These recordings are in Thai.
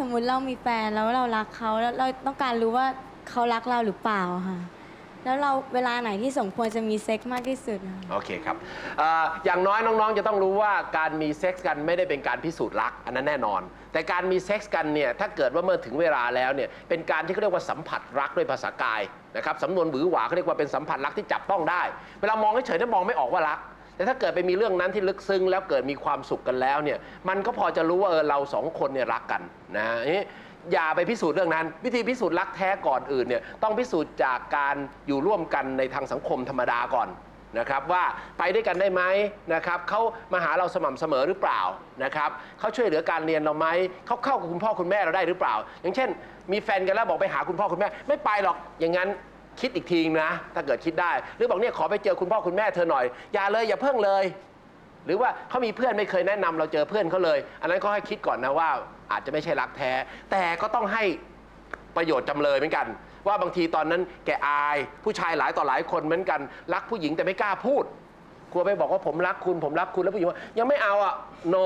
สมมุติเรามีแฟนแล้วเรารักเขาแล้วเราต้องการรู้ว่าเขารักเราหรือเปล่าค่ะ แล้วเราเวลาไหนที่สมควรจะมีเซ็กซ์มากที่สุดอะ โอเคครับเอออย่างน้อยน้องๆ จะต้องรู้ว่าการมีเซ็กส์กันไม่ได้เป็นการพิสูจน์รักอันนั้นแน่นอน แต่การมีเซ็กส์กันเนี่ยถ้าเกิดว่าเมื่อถึงเวลาแล้วเนี่ยเป็นการที่เขาเรียกว่าสัมผัสรักด้วยภาษากายนะครับสำนวนหวือหวาเขาเรียกว่าเป็นสัมผัสรักที่จับต้องได้ เวลามองเฉยๆนั้นมองไม่ออกว่ารัก แต่ถ้าเกิดไปมีเรื่องนั้นที่ลึกซึ้งแล้วเกิดมีความสุขกันแล้วเนี่ยมันก็พอจะรู้ว่าเออเราสองคนเนี่ยรักกันนะนี่อย่าไปพิสูจน์เรื่องนั้น วิธีพิสูจน์รักแท้ก่อนอื่นเนี่ยต้องพิสูจน์จากการอยู่ร่วมกันในทางสังคมธรรมดาก่อนนะครับว่าไปด้วยกันได้ไหมนะครับเขามาหาเราสม่ำเสมอหรือเปล่านะครับเขาช่วยเหลือการเรียนเราไหมเขาเข้ากับคุณพ่อคุณแม่เราได้หรือเปล่า อย่างเช่น มีแฟนกันแล้วบอกไปหาคุณพ่อคุณแม่ ไม่ไปหรอกอย่างนั้น คิดอีกทีนะ ถ้าเกิดคิดได้ หรือบอกเนี่ยขอไปเจอคุณพ่อคุณแม่เธอหน่อย อย่าเลยอย่าเพิ่งเลย หรือว่าเขามีเพื่อนไม่เคยแนะนำเราเจอเพื่อนเขาเลย อันนั้นก็ให้คิดก่อนนะว่า อาจจะไม่ใช่รักแท้ แต่ก็ต้องให้ประโยชน์จำเลยเหมือนกัน ว่าบางทีตอนนั้นแกอาย ผู้ชายหลายต่อหลายคนเหมือนกัน รักผู้หญิงแต่ไม่กล้าพูด กลัวไปบอกว่าผมรักคุณผมรักคุณแล้วผู้หญิงว่ายังไม่เอาอะโน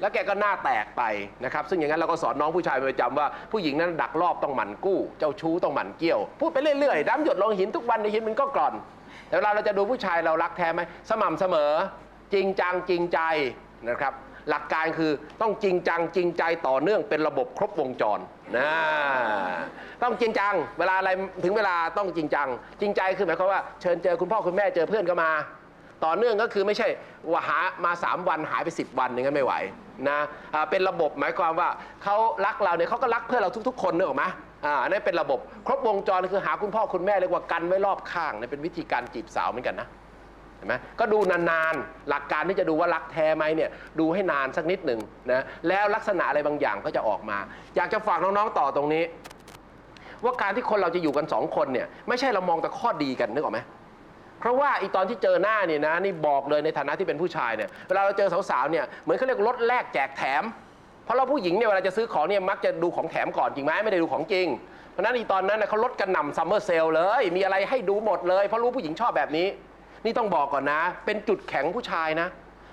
แล้วแกก็หน้าแตกไปนะครับ ซึ่งอย่างนั้นเราก็สอนน้องผู้ชายเป็นประจำว่าผู้หญิงนั้นดักรอบต้องหมั่นกู้ เจ้าชู้ต้องหมั่นเกี้ยว พูดไปเรื่อยๆน้ำหยดลงหินทุกวันในหินมันก็กร่อน แต่เวลาเราจะดูผู้ชายเรารักแท้ไหมสม่ำเสมอ จริงจังจริงใจนะครับหลักการคือต้องจริงจังจริงใจต่อเนื่องเป็นระบบครบวงจรนะต้องจริงจัง เวลาอะไรถึงเวลาต้องจริงจัง จริงใจคือหมายความว่าเชิญเจอคุณพ่อคุณแม่เจอเพื่อนก็มา ต่อเนื่องก็คือไม่ใช่ว่าหามา 3 วันหายไป 10 วันอย่างนั้นไม่ไหวนะเป็นระบบหมายความว่าเขารักเราเนี่ยเขาก็รักเพื่อเราทุก ๆ คนนึกออกไหมอ่าอันนี้เป็นระบบครบวงจรคือหาคุณพ่อคุณแม่เรียกว่ากันไว้รอบข้างเนี่ยเป็นวิธีการจีบสาวเหมือนกันนะเห็นไหมก็ดูนานๆ หลักการที่จะดูว่ารักแท้ไหมเนี่ยดูให้นานสักนิดหนึ่งนะแล้วลักษณะอะไรบางอย่างก็จะออกมา อยากจะฝากน้องๆต่อตรงนี้ ว่าการที่คนเราจะอยู่กันสองคนเนี่ยไม่ใช่เรามองแต่ข้อดีกันนึกออกไหม ราะว่าอีตอนที่เจอหน้าเนี่ยนะนี่บอกเลยในฐานะที่เป็นผู้ชายเนี่ยเวลาเราเจอสาวๆเนี่ยเหมือนเขาเรียกรถแลกแจกแถม เพราะเราผู้หญิงเนี่ยเวลาจะซื้อของเนี่ยมักจะดูของแถมก่อนจริงไหมไม่ได้ดูของจริงเพราะนั้นอีตอนนั้นนะเขาลดกระหน่ำซัมเมอร์เซลเลย มีอะไรให้ดูหมดเลย เพราะรู้ผู้หญิงชอบแบบนี้ นี่ต้องบอกก่อนนะ เป็นจุดแข็งผู้ชายนะ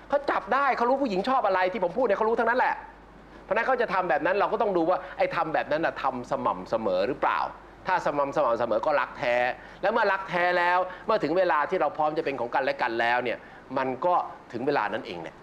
เขาจับได้เขารู้ผู้หญิงชอบอะไรที่ผมพูดเนี่ยเขารู้ทั้งนั้นแหละ เพราะนั้นเขาจะทำแบบนั้นเราก็ต้องดูว่าไอ้ทำแบบนั้นนะทำสม่ำเสมอหรือเปล่า ถ้าสม่ำสม่ำเสมอก็รักแท้ และเมื่อรักแท้แล้ว เมื่อถึงเวลาที่เราพร้อมจะเป็นของกันและกันแล้วเนี่ยมันก็ถึงเวลานั้นเองเนี่ย